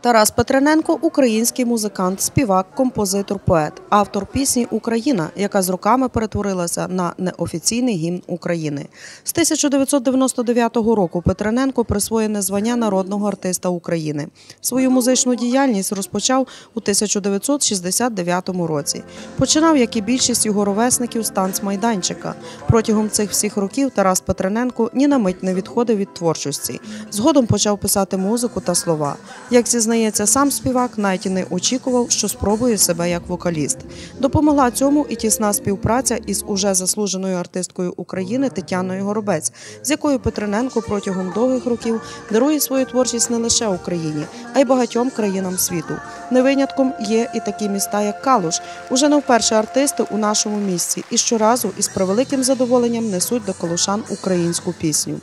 Тарас Петрененко український музикант, співак, композитор, поет, автор пісні Україна, яка з роками перетворилася на неофіційний гімн України. З 1999 року Петрененко присвоєне звання народного артиста України. Свою музичну діяльність розпочав у 1969 році. Починав, як і більшість його ровесників, з танцмайданчика. Протягом цих всіх років Тарас Петрененко ні на мить не відходив від творчості. Згодом почав писати музику та слова. Як зізнається сам співак, навіть і не очікував, що спробує себе як вокаліст. Допомогла цьому і тісна співпраця із уже заслуженою артисткою України Тетяною Горобець, з якою Петрененко протягом довгих років дарує свою творчість не лише Україні, а й багатьом країнам світу. Не винятком є і такі міста, як Калуш. Уже не вперше артисти у нашому місті і щоразу із превеликим задоволенням несуть до калушан українську пісню.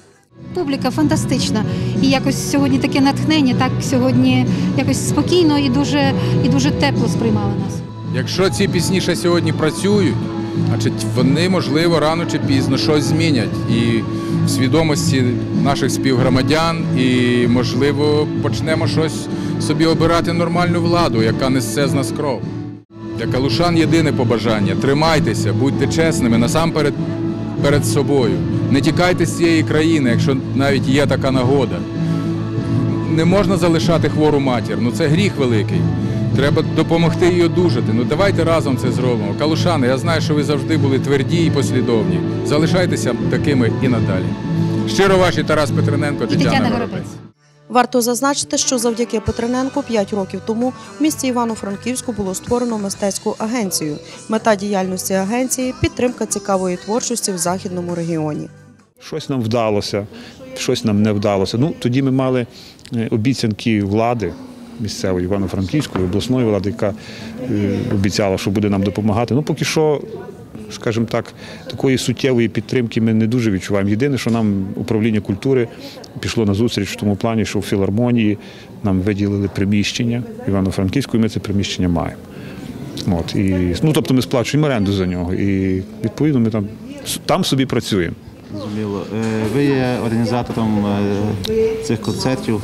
Публіка фантастична. І якось сьогодні таке натхнення, так сьогодні якось спокійно і дуже, і дуже тепло сприймали нас. Якщо ці пісні ще сьогодні працюють, значить вони, можливо, рано чи пізно щось змінять і в свідомості наших співгромадян, і, можливо, почнемо щось собі обирати нормальну владу, яка несе з нас кров. Для калушан єдине побажання тримайтеся, будьте чесними насамперед перед собою. Не тікайте з цієї країни, якщо навіть є така нагода. Не можна залишати хвору матір, ну це гріх великий. Треба допомогти їй одужати. Ну давайте разом це зробимо. Калушани, я знаю, що ви завжди були тверді і послідовні. Залишайтеся такими і надалі. Щиро ваші Тарас Петрененко, Тетяна, Горобець. Варто зазначити, що завдяки Петрененку 5 років тому в місті Івано-Франківську було створено мистецьку агенцію. Мета діяльності агенції підтримка цікавої творчості в західному регіоні. Щось нам вдалося, щось нам не вдалося. Ну, тоді ми мали е, обіцянки влади місцевої Івано-Франківської, обласної влади, яка е, обіцяла, що буде нам допомагати. Ну, поки що, скажімо так, такої суттєвої підтримки ми не дуже відчуваємо. Єдине, що нам управління культури пішло на зустріч в тому плані, що в філармонії нам виділили приміщення Івано-Франківську, і ми це приміщення маємо. От, і, ну, тобто ми сплачуємо оренду за нього. І відповідно ми там, там собі працюємо. Зрозуміло. Е, Ви є організатором е, цих концертів.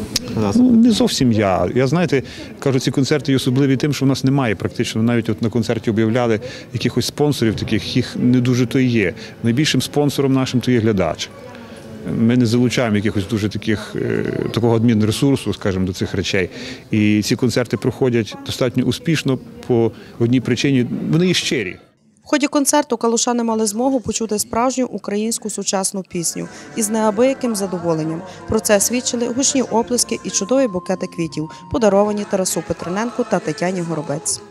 Ну, не зовсім я. Я знаєте, кажу, ці концерти особливі тим, що в нас немає практично. Навіть от на концерті об'являли якихось спонсорів, таких їх не дуже то є. Найбільшим спонсором нашим то є глядач. Ми не залучаємо якихось дуже таких е, такого адмінресурсу, скажімо, до цих речей. І ці концерти проходять достатньо успішно по одній причині. Вони є щирі ході концерту калушани мали змогу почути справжню українську сучасну пісню із неабияким задоволенням. Про це свідчили гучні оплески і чудові букети квітів, подаровані Тарасу Петрененку та Тетяні Горобець.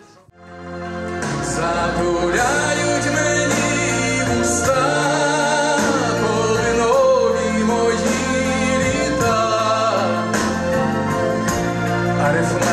Арифма.